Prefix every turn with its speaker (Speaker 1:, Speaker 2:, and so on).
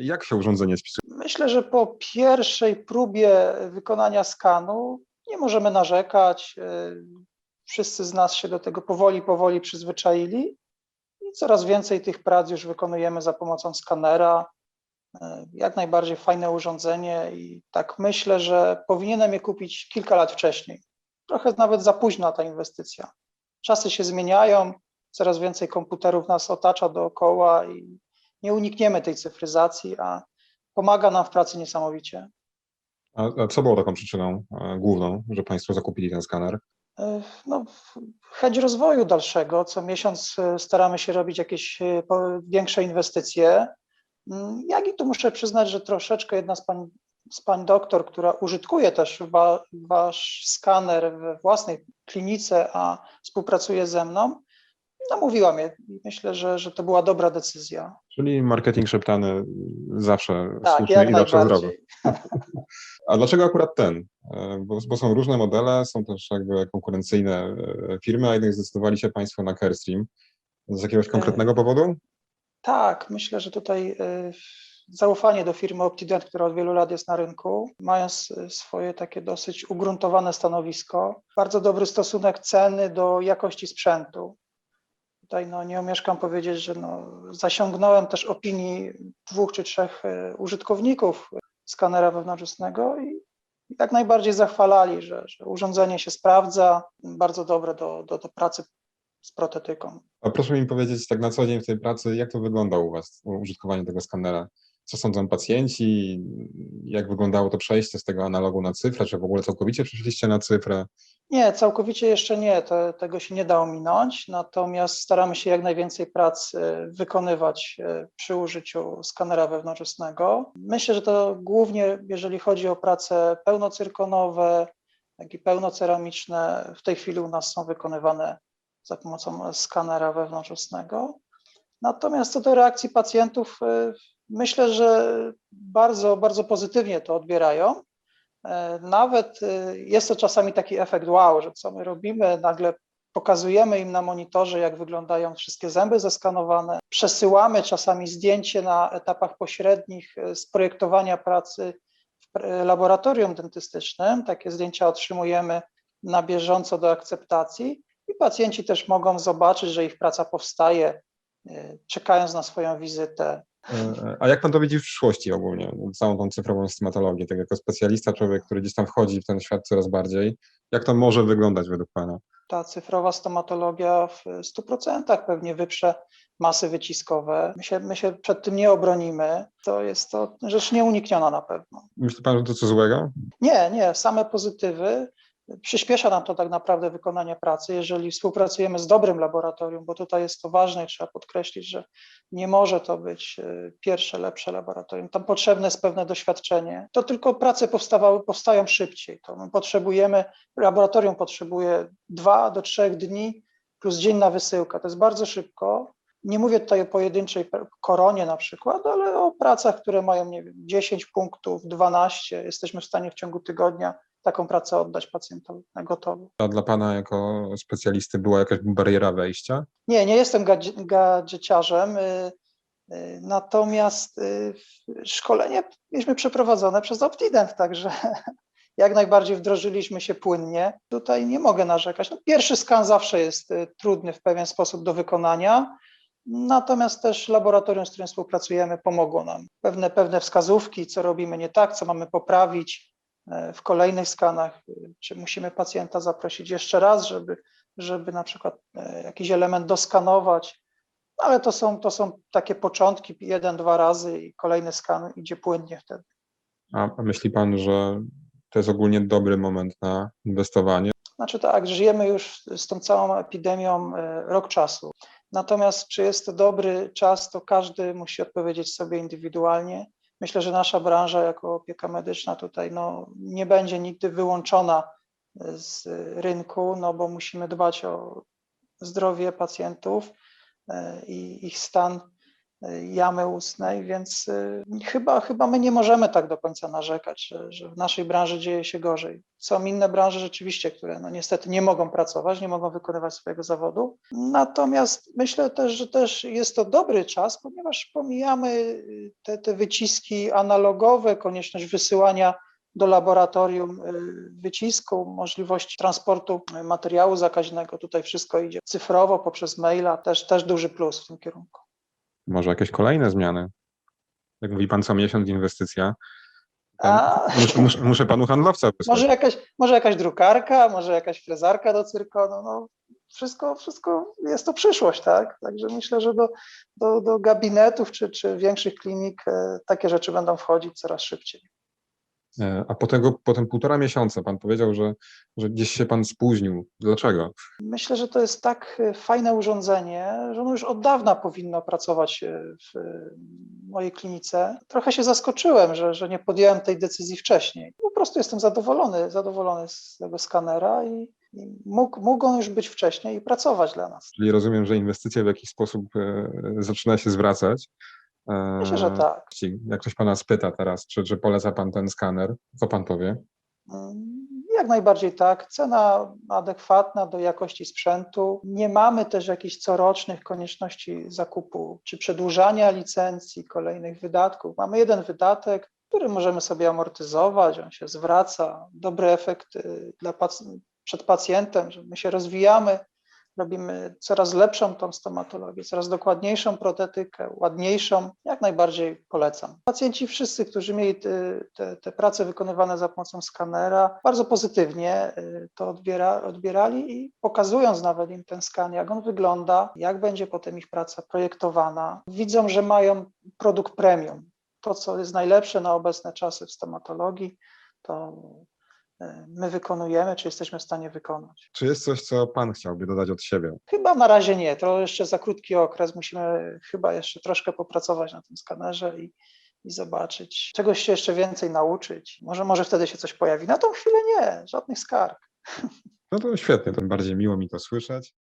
Speaker 1: Jak się urządzenie spisuje?
Speaker 2: Myślę, że po pierwszej próbie wykonania skanu nie możemy narzekać. y, Wszyscy z nas się do tego powoli, powoli przyzwyczaili i coraz więcej tych prac już wykonujemy za pomocą skanera. Y, Jak najbardziej fajne urządzenie i tak myślę, że powinienem je kupić kilka lat wcześniej. Trochę nawet za późna ta inwestycja. Czasy się zmieniają, coraz więcej komputerów nas otacza dookoła i nie unikniemy tej cyfryzacji, a pomaga nam w pracy niesamowicie.
Speaker 1: A, co było taką przyczyną e, główną, że Państwo zakupili ten skaner?
Speaker 2: E, No, chęć rozwoju dalszego. Co miesiąc e, staramy się robić jakieś większe inwestycje. Mm, Jak i tu muszę przyznać, że troszeczkę jedna z pań, z pań doktor, która użytkuje też wa, wasz skaner we własnej klinice, a współpracuje ze mną, namówiła mnie. I Myślę, że, że to była dobra decyzja.
Speaker 1: Czyli marketing szeptany zawsze
Speaker 2: Tak,
Speaker 1: słuszny i zawsze zdrowy. A dlaczego akurat ten? E, Bo, bo są różne modele, są też jakby konkurencyjne e, firmy, a jednak zdecydowali się Państwo na Carestream. Z jakiegoś konkretnego powodu?
Speaker 2: Tak, myślę, że tutaj zaufanie do firmy Optident, która od wielu lat jest na rynku, mając swoje takie dosyć ugruntowane stanowisko, bardzo dobry stosunek ceny do jakości sprzętu. Tutaj no, nie omieszkam powiedzieć, że no, zasiągnąłem też opinii dwóch czy trzech y, użytkowników skanera wewnątrznego i jak najbardziej zachwalali, że, że urządzenie się sprawdza, bardzo dobre do, do, do pracy z protetyką.
Speaker 1: A proszę mi powiedzieć tak na co dzień w tej pracy, jak to wygląda u Was, użytkowanie tego skanera? Co sądzą pacjenci? Jak wyglądało to przejście z tego analogu na cyfrę? Czy w ogóle całkowicie przeszliście na cyfrę?
Speaker 2: Nie, całkowicie jeszcze nie, tego się nie da ominąć, natomiast staramy się jak najwięcej prac wykonywać e, przy użyciu skanera wewnątrznego. Myślę, że to głównie jeżeli chodzi o prace pełnocyrkonowe, jak i pełnoceramiczne, w tej chwili u nas są wykonywane za pomocą skanera wewnątrznego. Natomiast co do reakcji pacjentów, e, myślę, że bardzo, bardzo pozytywnie to odbierają. E, Nawet e, jest to czasami taki efekt wow, że co my robimy, nagle pokazujemy im na monitorze, jak wyglądają wszystkie zęby zeskanowane. Przesyłamy czasami zdjęcie na etapach pośrednich e, z projektowania pracy w laboratorium dentystycznym. Takie zdjęcia otrzymujemy na bieżąco do akceptacji i pacjenci też mogą zobaczyć, że ich praca powstaje, czekając na swoją wizytę.
Speaker 1: E, A jak Pan to widzi w przyszłości ogólnie, całą tą cyfrową stomatologię, tak jako specjalista, człowiek, który gdzieś tam wchodzi w ten świat coraz bardziej, jak to może wyglądać według Pana?
Speaker 2: ta cyfrowa stomatologia w 100% pewnie wyprze masy wyciskowe. My się, my się przed tym nie obronimy. To jest to rzecz nieunikniona na pewno.
Speaker 1: Myśli Pan, że to co złego?
Speaker 2: Nie, nie, same pozytywy. Przyspiesza nam to tak naprawdę wykonanie pracy, jeżeli współpracujemy z dobrym laboratorium, bo tutaj jest to ważne i trzeba podkreślić, że nie może to być e, pierwsze, lepsze laboratorium. Tam potrzebne jest pewne doświadczenie. To tylko prace powstawały, powstają szybciej. To my potrzebujemy, laboratorium potrzebuje dwa do trzech dni plus dzienna wysyłka. To jest bardzo szybko. Nie mówię tutaj o pojedynczej koronie na przykład, ale o pracach, które mają nie wiem, 10 punktów, 12. Jesteśmy w stanie w ciągu tygodnia taką pracę oddać pacjentowi na gotowo.
Speaker 1: A dla Pana jako specjalisty była jakaś bariera wejścia?
Speaker 2: Nie, nie jestem gadzi- gadzieciarzem, y, y, natomiast y, szkolenie mieliśmy przeprowadzone przez Optident, także jak najbardziej wdrożyliśmy się płynnie. Tutaj nie mogę narzekać. No, pierwszy skan zawsze jest trudny w pewien sposób do wykonania, natomiast też laboratorium, z którym współpracujemy, pomogło nam. Pewne, pewne wskazówki, co robimy nie tak, co mamy poprawić w kolejnych skanach, y, czy musimy pacjenta zaprosić jeszcze raz, żeby żeby na przykład e, jakiś element doskanować, No, ale to są, to są takie początki, jeden, dwa razy i kolejny skan idzie płynnie wtedy.
Speaker 1: A myśli Pan, że to jest ogólnie dobry moment na inwestowanie?
Speaker 2: Znaczy tak, żyjemy już z tą całą epidemią e, rok czasu. Natomiast czy jest to dobry czas, to każdy musi odpowiedzieć sobie indywidualnie. Myślę, że nasza branża jako opieka medyczna tutaj no, nie będzie nigdy wyłączona e, z rynku, no bo musimy dbać o zdrowie pacjentów e, i ich stan jamy ustnej, więc y, chyba, chyba my nie możemy tak do końca narzekać, że, że w naszej branży dzieje się gorzej. Są inne branże rzeczywiście, które no niestety nie mogą pracować, nie mogą wykonywać swojego zawodu. Natomiast myślę też, że też jest to dobry czas, ponieważ pomijamy y, te, te wyciski analogowe, konieczność wysyłania do laboratorium y, wycisku, możliwość transportu materiału zakaźnego. Tutaj wszystko idzie cyfrowo poprzez maila, też, też duży plus w tym kierunku.
Speaker 1: Może jakieś kolejne zmiany? Jak mówi pan co miesiąc inwestycja,
Speaker 2: A,
Speaker 1: muszę, muszę, muszę panu handlowca wysłać.
Speaker 2: może, jakaś, może jakaś drukarka, może jakaś frezarka do cyrkonu, no wszystko, wszystko jest to przyszłość, tak? Także myślę, że do, do, do gabinetów czy, czy większych klinik e, takie rzeczy będą wchodzić coraz szybciej.
Speaker 1: E, A po tego, potem półtora miesiąca pan powiedział, że, że gdzieś się pan spóźnił. Dlaczego?
Speaker 2: Myślę, że to jest tak e, fajne urządzenie, że ono już od dawna powinno pracować e, w mojej klinice. Trochę się zaskoczyłem, że, że nie podjąłem tej decyzji wcześniej. Po prostu jestem zadowolony, zadowolony z tego skanera i, mógł, mógł on już być wcześniej i pracować dla nas.
Speaker 1: Czyli rozumiem, że inwestycja w jakiś sposób zaczyna się zwracać.
Speaker 2: Myślę, że tak.
Speaker 1: Ci- Jak ktoś pana spyta teraz, czy, czy poleca pan ten skaner, co pan powie?
Speaker 2: Mm, Jak najbardziej tak. Cena adekwatna do jakości sprzętu. Nie mamy też jakichś corocznych konieczności zakupu czy przedłużania licencji, kolejnych wydatków. Mamy jeden wydatek, który możemy sobie amortyzować, on się zwraca. Dobry efekt dla pac- przed pacjentem, że my się rozwijamy, robimy coraz lepszą tą stomatologię, coraz dokładniejszą protetykę, ładniejszą. Jak najbardziej polecam. Pacjenci wszyscy, którzy mieli te, te, te prace wykonywane za pomocą skanera, bardzo pozytywnie y, to odbiera, odbierali i pokazując nawet im ten skan, jak on wygląda, jak będzie potem ich praca projektowana, widzą, że mają produkt premium. To, co jest najlepsze na obecne czasy w stomatologii, to my wykonujemy, czy jesteśmy w stanie wykonać.
Speaker 1: Czy jest coś, co pan chciałby dodać od siebie?
Speaker 2: Chyba na razie nie, to jeszcze za krótki okres. Musimy chyba jeszcze troszkę popracować na tym skanerze i, i zobaczyć, czegoś się jeszcze więcej nauczyć. Może, może wtedy się coś pojawi. Na tą chwilę nie, żadnych skarg.
Speaker 1: No to świetnie, tym bardziej miło mi to słyszeć.